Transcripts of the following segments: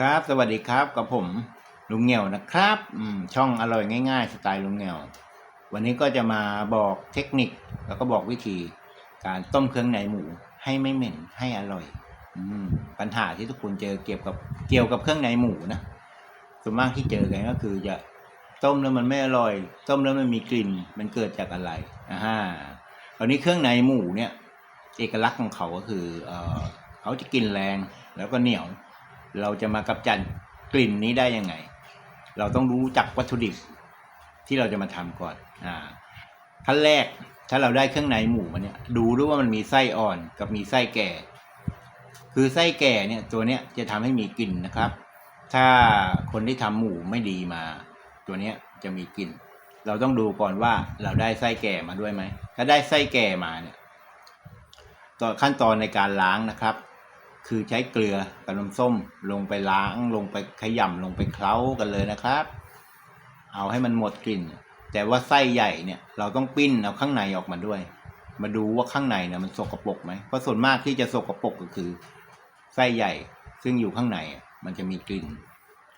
ครับ สวัสดีครับกับผมลุงเหงี่ยวนะครับช่องอร่อยง่าย ๆ สไตล์ลุงเหงี่ยว วันนี้ก็จะมาบอกเทคนิคแล้วก็บอกวิธี การต้มเครื่องในหมูให้ไม่เหม็นให้อร่อยอืปัญหาที่ทุกคนเจอเกี่ยวกับเกี่ยวกับเครื่องในหมูนะส่วนมากที่เจอกันก็คือจะต้มแล้วมันไม่อร่อย ต้มแล้วมันมีกลิ่นมันเกิดจากอะไรอ่าฮะคราวนี้เครื่องในหมูเนี่ย เอกลักษณ์ของเขาก็คือเออเขาจะกลิ่นแรงแล้วก็เหนียว เราจะมากำจัดกลิ่นนี้ได้ยังไง เราต้องรู้จักวัตถุดิบที่เราจะมาทำก่อน อ่าขั้นแรกถ้าเราได้เครื่องในหมูมาเนี่ย ดูด้วยว่ามันมีไส้อ่อนกับมีไส้แก่ คือไส้แก่เนี่ย ตัวเนี้ยจะทำให้มีกลิ่นนะครับ ถ้าคนที่ทำหมูไม่ดีมา ตัวเนี้ยจะมีกลิ่น เราต้องดูก่อนว่าเราได้ไส้แก่มาด้วยไหมถ้าได้ไส้แก่มาเนี่ยต่อขั้นตอนในการล้างนะครับ คือใช้เกลือกับน้ำส้มลงไปล้างลงไปขยำลงไปเคล้ากันเลยนะครับ เอาให้มันหมดกลิ่น แต่ว่าไส้ใหญ่เนี่ยเราต้องปิ้นเอาข้างในออกมาด้วย มาดูว่าข้างในเนี่ยมันสกปรกไหมเพราะส่วนมากที่จะสกปรกก็คือไส้ใหญ่ซึ่งอยู่ข้างในมันจะมีกลิ่น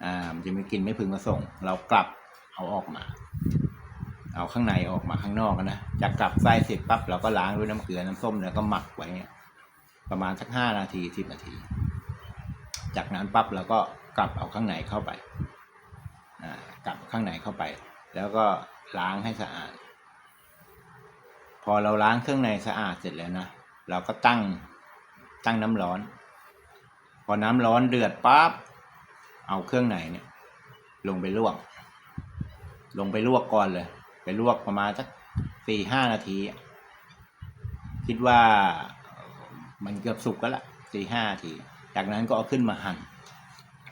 อ่ามันจะมีกลิ่นไม่พึงประสงค์ เรากลับเอาออกมา เอาข้างในออกมาข้างนอกนะจากลับไส้เสร็จปั๊บเราก็ล้างด้วยน้ำเกลือน้ำส้มแล้วก็หมักไว้ ประมาณสักห้านาทีสิบนาที จากนั้นปั๊บเราก็กลับเอาข้างในเข้าไปกลับข้างในเข้าไป แล้วก็ล้างให้สะอาด พอเราล้างเครื่องในสะอาดเสร็จแล้วนะเราก็ตั้งตั้งน้ำร้อน พอน้ำร้อนเดือดปั๊บเอาเครื่องในเนี่ย ลงไปลวก ลงไปลวกก่อนเลย ไปลวกประมาณสักสี่ห้านาที คิดว่า มันเกือบสุกแล้วล่ะสี่ห้าที จากนั้นก็เอาขึ้นมาหั่น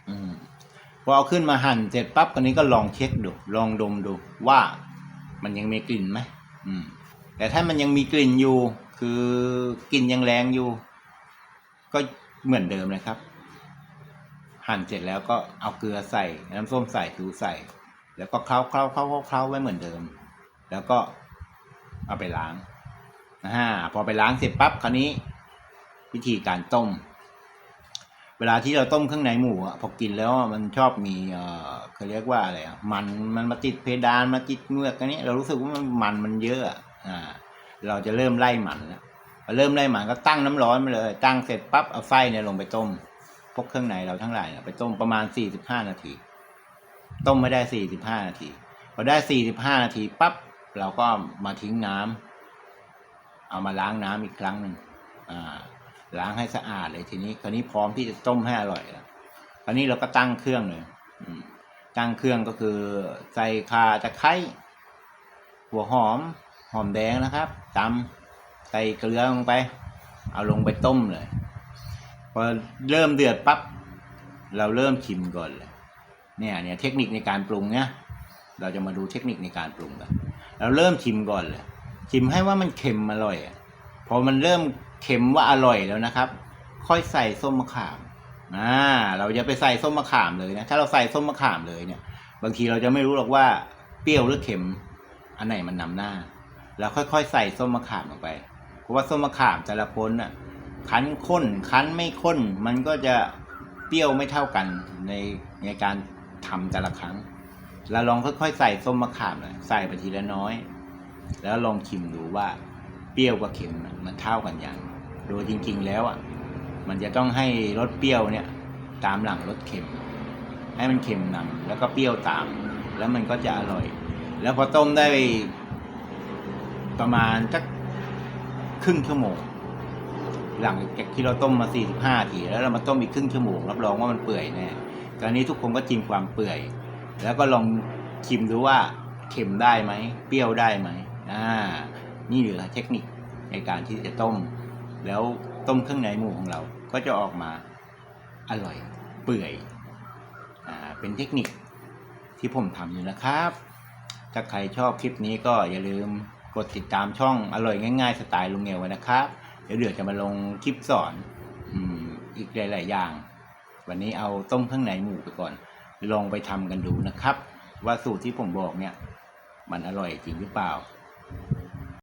อืมพอเอาขึ้นมาหั่นเสร็จปั๊บคนนี้ก็ลองเช็คดู ลองดมดูว่ามันยังมีกลิ่นไหมอืม แต่ถ้ามันยังมีกลิ่นอยู่ คือกลิ่นยังแรงอยู่ ก็เหมือนเดิมเลยครับ หั่นเสร็จแล้วก็เอาเกลือใส่น้ำส้มใส่ถูใส่ แล้วก็เคล้าเคล้าเคล้าเคล้าเค้าไว้เหมือนเดิม แล้วก็เอาไปล้างนะฮะพอไปล้างเสร็จปั๊บคราวนี้ วิธีการต้ม เวลาที่เราต้มเครื่องในหมูอะพอกินแล้วมันชอบมีเอ่อเขาเรียกว่าอะไรอะมันมันมาติดเพดานมาติดเมือกอันนี้เรารู้สึกว่ามันมันมันเยอะอ่าเราจะเริ่มไล่มันแล้วพอเริ่มไล่มันก็ตั้งน้ำร้อนมาเลย ตั้งเสร็จปั๊บเอาไส้เนี่ยลงไปต้มพวกเครื่องในเราทั้งหลายเนี่ยไปต้มประมาณสี่สิบห้านาที ต้มไม่ได้สี่สิบห้านาทีพอได้สี่สิบห้านาทีปั๊บเราก็มาทิ้งน้ำเอามาล้างน้ำอีกครั้งหนึ่งอ่า ล้างให้สะอาดเลยทีนี้ คราวนี้พร้อมที่จะต้มให้อร่อยแล้วคราวนี้เราก็ตั้งเครื่องเลยอืมตั้งเครื่องก็คือใส่ข่าตะไคร้หัวหอม หอมแดงนะครับตำใส่เกลือลงไป เอาลงไปต้มเลย พอเริ่มเดือดปั๊บเราเริ่มชิมก่อนเลยเนี่ยเนี่ยเทคนิคในการปรุงเนี่ยเราจะมาดูเทคนิคในการปรุงกันเราเริ่มชิมก่อนเลยชิมให้ว่ามันเค็มอร่อยอะพอมันเริ่ม เค็มว่าอร่อยแล้วนะครับ ค่อยใส่ส้มมะขามอ่าเราจะไปใส่ส้มมะขามเลยนะ ถ้าเราใส่ส้มมะขามเลยเนี่ย บางทีเราจะไม่รู้หรอกว่าเปรี้ยวหรือเค็ม อันไหนมันนำหน้า แล้วค่อยๆ ใส่ส้มมะขามลงไป เพราะว่าส้มมะขามแต่ละคนน่ะคั้นข้นคั้นไม่ข้น มันก็จะเปรี้ยวไม่เท่ากันในในการทำแต่ละครั้ง เราลองค่อยๆ ใส่ส้มมะขามเลยใส่ไปทีละน้อย แล้วลองชิมดูว่าเปรี้ยวกับเค็มมันเท่ากันย่าง โดยจริงๆแล้วอะ มันจะต้องให้รสเปรี้ยวเนี่ย ตามหลังรสเค็ม ให้มันเค็มนำแล้วก็เปรี้ยวตาม แล้วมันก็จะอร่อย แล้วพอต้มได้ประมาณสักครึ่งชั่วโมง หลังจากที่เราต้มมา 45ทีแล้วเรามาต้มอีกครึ่งชั่วโมงรับรองว่ามันเปื่อยแน่ตอนนี้ทุกคนก็ชิมความเปื่อย แล้วก็ลองชิมดูว่าเค็มได้ไหม เปรี้ยวได้ไหมอ่า นี่เหลือเทคนิคในการที่จะต้ม แล้วต้มเครื่องในหมูของเราก็จะออกมาอร่อยเปื่อยอเป็นเทคนิคที่ผมทำอยู่นะครับ ถ้าใครชอบคลิปนี้ก็อย่าลืมกดติดตามช่องอร่อยง่ายๆสไตล์ลุงเงวไว้นะครับ เดี๋ยวเดี๋ยวจะมาลงคลิปสอนอืมอีกหลาย ๆ อย่าง วันนี้เอาต้มเครื่องในหมูไปก่อน ลองไปทำกันดูนะครับ ว่าสูตรที่ผมบอกเนี่ย มันอร่อยจริงหรือเปล่า